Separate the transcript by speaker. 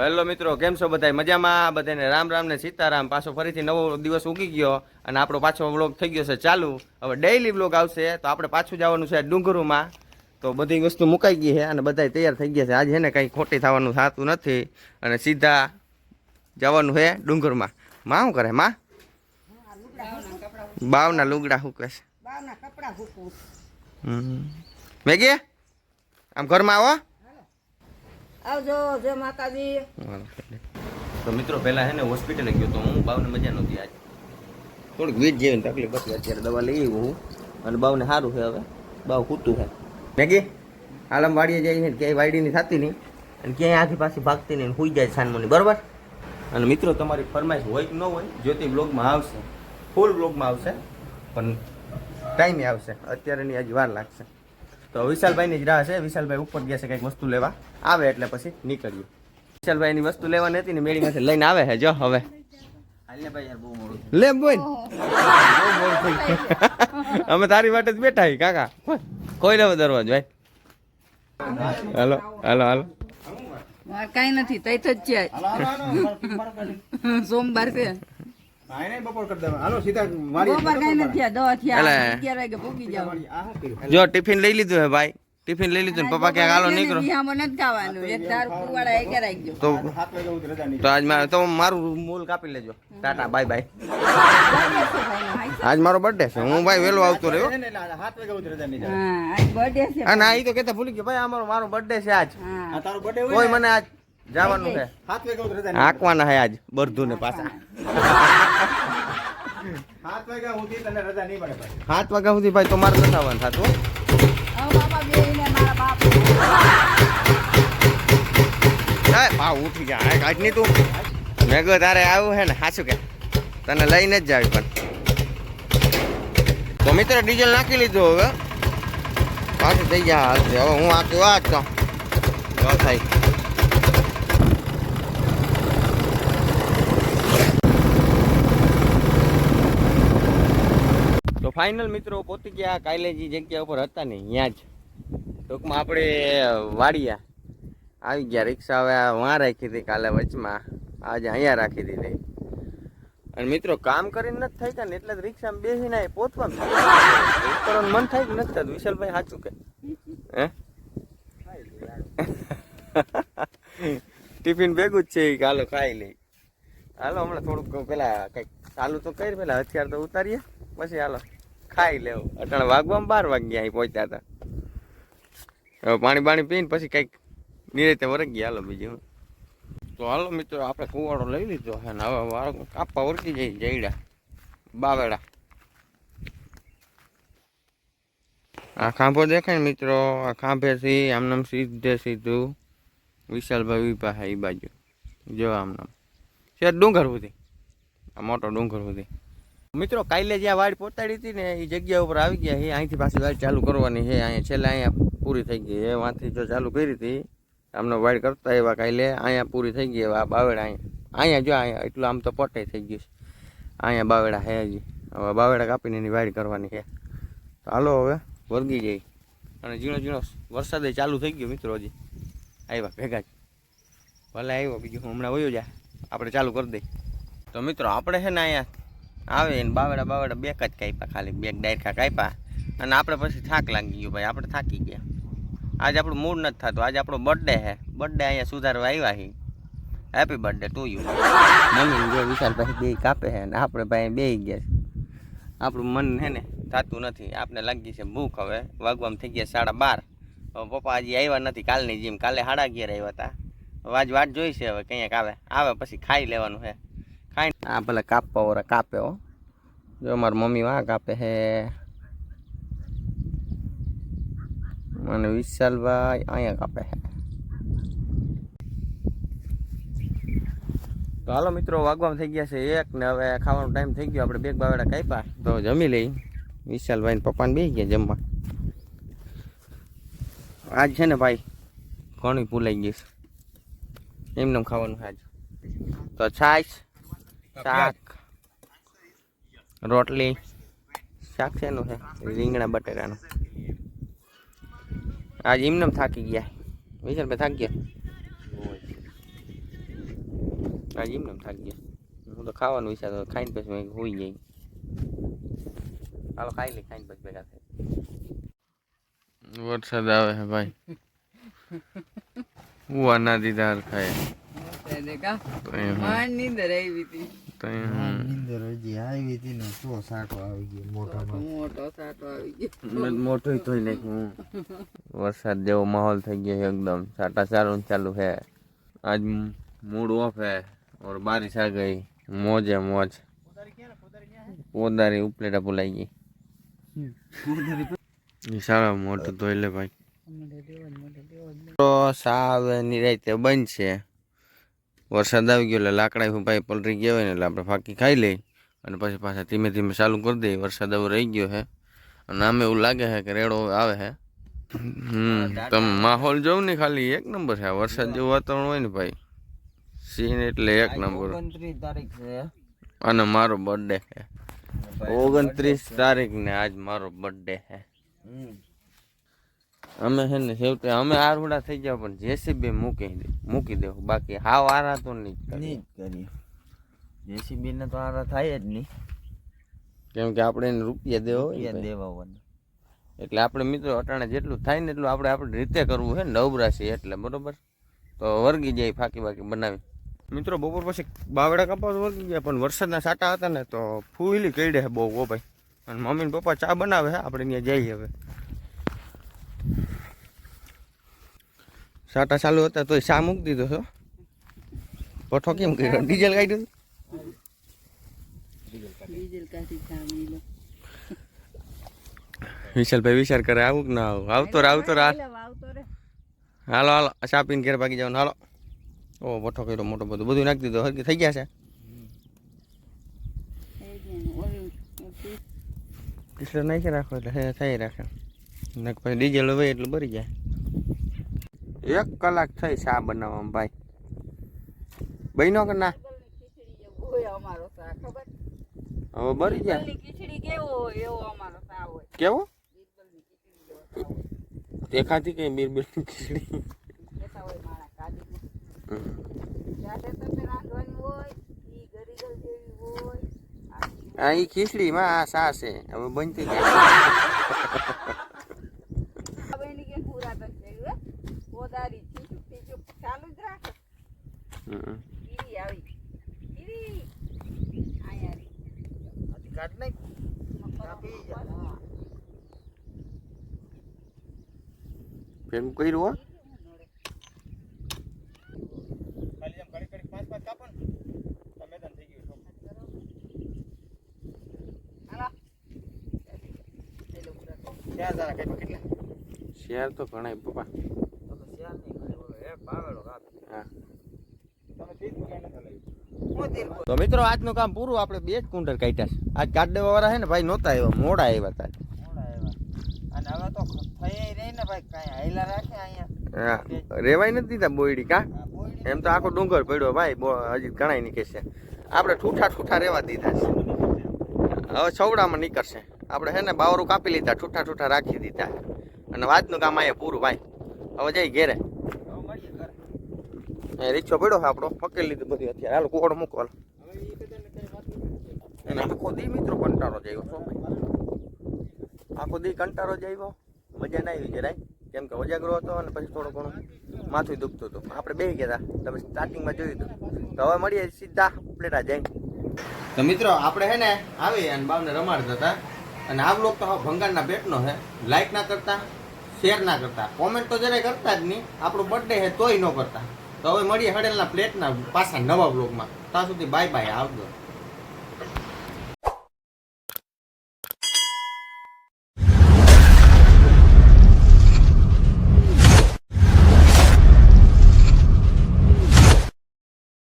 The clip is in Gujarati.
Speaker 1: હેલો મિત્રો કેમ છો બધા મજામાં? બધાને રામ રામ ને સીતારામ. પાછો ફરીથી નવો દિવસ ઉગી ગયો અને આપણો પાછો વ્લોગ થઈ ગયો છે ચાલુ. હવે ડેઈલી વ્લોગ આવશે તો આપણે પાછું જવાનું છે ડુંગરુમાં. તો બધી વસ્તુ મુકાઈ ગઈ છે અને બધા તૈયાર થઈ ગયા છે. આજે એને કંઈ ખોટી થવાનું થતું નથી અને સીધા જવાનું છે ડુંગરમાં. માં શું કરે? માં? બાવના લુગડા કહે છે મેગી આમ ઘરમાં આવો.
Speaker 2: આવજો, જય માતાજી.
Speaker 1: તો મિત્રો, પહેલા હે ને હોસ્પિટલે ગયો તો હું બાવને મજા નહોતી આજ. થોડીક વીજ જેવી તકલીફ હતી, અત્યારે દવા લઈ આવ્યો હું. અને બાવને સારું છે હવે. બાવ કૂતું છે. મેગી? આલમ વાડીએ જાય ક્યાંય વાડીની થતી નહીં. અને ક્યાંય આખી પાછી ભાગતી નહીં હોઈ જાય સાનમોની, બરાબર? અને મિત્રો, તમારી ફરમાઈશ હોય કે ન હોય, જ્યોતિ બ્લોગમાં આવશે. ફૂલ બ્લોગમાં આવશે, પણ ટાઈમે આવશે. અત્યારેની હજી વાર લાગશે. તો વિશાલભાઈની જ રાહ છે. વિશાલભાઈ ઉપર ગયા છે કંઈક વસ્તુ લેવા. આવે એટલે પછી નીકળીએ. વિશાલભાઈની વસ્તુ લેવાની હતી ને મેળીમાંથી લઈને આવે છે. જો હવે. લે બોલ. અમે તારી માટે જ બેઠા છીએ કાકા. કોઈ લેવો દરવાજો ભાઈ હાલો હાલો હાલો.
Speaker 2: કઈ નથી તઈ જ છે. સોમવાર છે.
Speaker 1: જો ટિફિન લઈ લીધું હે ભાઈ. ટિફિન લઈ લીધું પપ્પા ક્યાંક હાલો નીકળો. તો આજ મારે તો મારું મૂલ કાપી લેજો. Tata bye bye. આજ મારો બર્થડે છે. હું ભાઈ વહેલો આવતો રહ્યો.
Speaker 3: ને એટલે આ સાત વાગ્યા સુધી રજા નહીં જાય.
Speaker 2: હા આજ
Speaker 1: અને આ તો કેતા ભૂલી ગયો. ભાઈ અમારો મારો બર્થડે છે આજ. કોઈ મને આજ જવાનું છે. આંકવાના હે આજ બરધુ ને પાછા
Speaker 3: સાત વાગ્યા સુધી તને રજા નહીં પડે ભાઈ
Speaker 1: સાત વાગ્યા સુધી ભાઈ તો મારે નથી આવવાનું થતું. હો.
Speaker 2: હવે બાપા બે ને મારા બાપ.
Speaker 1: એ ભાવ ઉઠી ગયા. કાઢની તું. મેં કહ્યું તારે આવ્યું હે ને સાચું કે. તને લઈને જ જાવી પણ. તો મિત્ર ડીઝલ નાખી લીધું હવે. પાછું થઈ ગયા હવે હું આખી વાત જ ન થાય. ફાઇનલ મિત્રો પહોંચી ગયા, કાયલેજી જગ્યા ઉપર હતા ને ત્યાં જ. ટૂંકમાં આપણે વાડિયા. આવી ગયા, રિક્ષા હવે વાં રાખી હતી કાલે વચમાં. આજે અહીંયા રાખી દીધી. અને મિત્રો, કામ કરીને નથી થાય ને એટલે જ રિક્ષામાં બેસીને પહોંચવાનું મન થાય કે નથી થતું? વિશાલભાઈ સાચું કે ટિફિન ભેગું જ છે હાલો ખાઈ લઈ હાલો, હમણાં થોડુંક પેલા કંઈક ચાલુ તો કરી, પેલા હથિયાર તો ઉતારીએ. પછી હાલો. ખાઈ લેવું. અટાણે વાગવામાં બાર વાગ્યા અહીં પહોંચ્યા હતા. હવે પાણી બાણી પીને પછી કંઈક નિરેતે વરગ ગયા હાલો બીજું. તો હાલો મિત્રો, આપણે કુવાડો લઈ લીધો છે ને હવે કાપા વરકી જાય જઈડા બાવેડા. આ ખાંભો દેખાય ને મિત્રો? આ ખાંભેથી આમનામ સીધે સીધું વિશાલભાઈ વિભા એ બાજુ. જો આમનામ છે ડુંગર સુધી. આ મોટો ડુંગર સુધી. મિત્રો, કાલે જ્યાં વાડ પહોંચાડી હતી ને એ જગ્યા ઉપર આવી ગયા છે અહીંથી પાછી વાડ ચાલુ કરવાની છે. અહીંયા છેલ્લે અહીંયા પૂરી થઈ ગઈ છે. વાંથી જો ચાલુ કરી હતી, આમનો વાડ કરતા એવા કાલે. અહીંયા પૂરી થઈ ગઈ આ બાવેડા અહીંયા અહીંયા જો, અહીંયા એટલું આમ તો પટે થઈ ગયું છે. અહીંયા બાવેડા છે હજી. હવે બાવેડા કાપીને એની વાડ કરવાની છે. તો હાલો હવે વર્ગી જઈ અને ઝીણો ઝીણો વરસાદ ચાલુ થઈ ગયો મિત્રો હજી. આવ્યા ભેગા જ. ભલે આવ્યો, બીજું હમણાં વયો જાય આપણે ચાલુ કરી દઈએ. તો મિત્રો, આપણે છે ને અહીંયા આવે ને બાવડા બાવડા બેક જ કાપ્યા ખાલી, બેક ડાયરખા કાપ્યા. અને આપણે પછી થાક લાગી ગયો ભાઈ, આપણે થાકી ગયા. આજે આપણું મૂડ નથી થતું, આજે આપણો બર્થડે છે બર્થડે અહીંયા સુધારવા આવ્યા છે happy birthday to you mummy જો વિશાલ ભાઈ બે કાપે છે ને આપણે ભાઈ બે ગયા આપણું મન છે ને થતું નથી આપણે લાગી છે ભૂખ હવે. વાગવામાં થઈ ગયા સાડા બાર. પપ્પા હજી આવ્યા નથી કાલની જીમ, કાલે સાડા અગિયાર આવ્યા હતા. હવે આજ વાટ જોઈશે હવે કંઈક આવે. આવે પછી ખાઈ લેવાનું છે ખાઈ આ ભલે કાપવા વાળા કાપે હો. જો મારી મમ્મી વાં કાપે છે અને વિશાલભાઈ અહીંયા કાપે હે. તો હાલો મિત્રો, વાગવામાં થઈ ગયા છે એક ને હવે ખાવાનો ટાઈમ થઈ ગયો. આપણે બે બાવેડા કાપ્યા. તો જમી લઈ. વિશાલભાઈ ને પપ્પાને બે ગયા જમવા. આજ છે ને ભાઈ, ઘણી ભૂલાઈ ગઈ છે. એમને ખાવાનું આજ. તો છાશ. શાક. રોટલી. શાક શેનું છે? રીંગણા બટેટાનું આજ એમને થાકી ગયા. વિશાલભાઈ થાકી ગયા? આજે એમને થાક ગયા. હું તો ખાવાનું વિચાર ખાઈને પછી હોઈ જાય હાલો ખાઈ લઈ ખાઈને પછી ભેગા થાય વરસાદ આવે છે ભાઈ. હું ના દીદાર ખાય ને કા?
Speaker 2: માન નીંદર આવી હતી.
Speaker 4: નીંદર હજી આવી હતી ને તો સાટો આવી ગયો મોટો
Speaker 2: મોટો સાટો આવી ગયો.
Speaker 1: મોટો તો નાખ્યું વરસાદ જેવો માહોલ થઈ ગયો એકદમ. સાટા ચાલુ ચાલુ હે આજ મૂડ ઓફ હે ઓર બારિશ આ ગઈ મોજે મોજ. પોદારી ઉપલેટા બોલાઈ ગઈ. સારા મોટું ધોઈ લે ભાઈ. સાવ નિરાયતે બંધ વરસાદ આવી ગયો એટલે લાકડા ભાઈ પલરી ગયા હોય ને એટલે આપણે ફાંકી ખાઈ લઈ અને પછી પાછા ધીમે ધીમે ચાલુ કરી દઈએ. વરસાદ હવે રહી ગયો છે. અને આમે એવું લાગે છે કે રેડો આવે છે. હમ તમે માહોલ જોવ ને ખાલી એક નંબર છે વરસાદ જેવું વાતાવરણ હોય ને ભાઈ. સીન એટલે એક નંબર.
Speaker 4: તારીખ છે.
Speaker 1: અને મારો બર્થડે છે. ઓગણત્રીસ તારીખ ને આજ મારો બર્થડે છે. અમે છે ને છેવટે અમે આરુડા થઈ ગયા પણ જેસીબી મૂકી દે મૂકી દેવું. બાકી હાવ આરા તો નહીં કરીએ.
Speaker 4: નહીં જ કરીએ. જેસીબી ને તો આરા થાય જ નહીં.
Speaker 1: કેમ કે આપણે એને રૂપિયા દેવો હોય
Speaker 4: રૂપિયા
Speaker 1: ભાઈ. એટલે આપણે મિત્રો અટાણે જેટલું થાય ને એટલું આપણે આપણી રીતે કરવું છે ને નવરાશી એટલે બરોબર? તો વર્ગી જાય ફાકી બાકી બનાવી. મિત્રો બપોર પછી બાવડા કપાસ વર્ગી ગયા પણ વરસાદના સાટા હતા ને તો ફૂલી કઈ દે બહુ ઓ ભાઈ. અને મમ્મી ને પપ્પા ચા બનાવે હે આપણે ત્યાં જઈએ હવે. સાટા ચાલુ હતા તોય શા મૂકી દીધો છો? પઠો કેમ કર્યો? ડીઝલ કાઢ્યું વિશાલભાઈ વિચાર કરે આવું કે ના આવું? આવતો રે આવતો રે હાલો હાલો ચા પીને ઘેર ભાગી જવાનું. હાલો. ઓ પઠો કર્યો મોટો બધું. બધું નાખી દીધો. હરકી થઈ ગયા છે?
Speaker 2: ગયું
Speaker 1: નાખી રાખો એટલે થઈ રાખે. નાખ પછી ડીઝલ હોય એટલે ભરી જાય. એક કલાક થઈ ચા બનાવવામાં ભાઈ. બહેનો કે ના?
Speaker 2: ખીચડી જેવું હોય અમારો
Speaker 1: હવે બરી જાય.
Speaker 2: ખીચડી કેવો? ખીચડી
Speaker 1: દેખાતી કઈ બિરબિર ખીચડી?
Speaker 2: આખી
Speaker 1: આ ઈ ખીચડીમાં આ સા છે. હવે બનતી
Speaker 3: ઘડી પાંચ પાંચ કાપો ને. તો મેદાન થઈ ગયું
Speaker 2: હાલો. પેલો પૂરા કરો.
Speaker 3: ક્યાં જરા કઈ કેટલા?
Speaker 1: શેર તો ઘણા પપ્પા
Speaker 4: તમે શ્યામ નહીં કરે ઓલો એ પાવેલો કાપ
Speaker 1: હા
Speaker 3: તમે ત્રીસ રૂપિયા નથી લઈ
Speaker 1: તો મિત્રો, આજનું કામ પૂરું. આપણે બે જ કુંડર કાઢ્યા છે. આજ કાઢ દેવા વાળા છે ને ભાઈ, નહોતા આવ્યા. મોડા આવ્યા
Speaker 4: આવ્યા અને હવે તો. થઈ રહી ને ભાઈ કાંઈ હાઈલા રાખે અહીંયા
Speaker 1: હા. રેવાય નથી દીધા બોયડી કા? એમ તો આખો ડુંગર પડ્યો ભાઈ. હજી ઘણાય નીકળશે આપણે ઠૂઠા ઠૂઠા રેવા દીધા છે. હવે છવડામાં નીકળશે. આપણે છે ને બાવરું કાપી લીધા, ઠૂઠા ઠૂઠા રાખી દીધા. અને વાતનું કામ અહીંયા પૂરું, ભાઈ. હવે જઈ ઘરે. એ રીક્ષો પડ્યો આપણો. પકડી લીધું બધી અત્યારે. હાલ કોડ મૂકો, હાલો.
Speaker 3: હવે એ કદાચ ને કઈ વાત નથી
Speaker 1: અને આખો દી મિત્રો કંટાળો જ આવ્યો છો આખો દી કંટાળો જ આવ્યો. મજા ના આવી જરાય. કેમ કે વજાગરો હતો અને પછી થોડું ઘણું માથું દુખતું હતું. આપણે બે ગયા હતા તમે સ્ટાર્ટિંગમાં જોયું હતું. તો હવે મળીએ સીધા પ્લેટા જાય તો મિત્રો, આપણે હે ને આવી અને બાવને રમાડતા હતા અને આ બ્લોગ તો હવે ભંગારના પેટનો છે. લાઈક ના કરતા શેર ના કરતા. કોમેન્ટ તો જરાય કરતા જ નહીં. આપણો બર્થડે છે તોય ન કરતા. તો હવે મળીએ હડેલના પ્લેટના પાછા નવા બ્લોગમાં ત્યાં સુધી બાય બાય આવજો.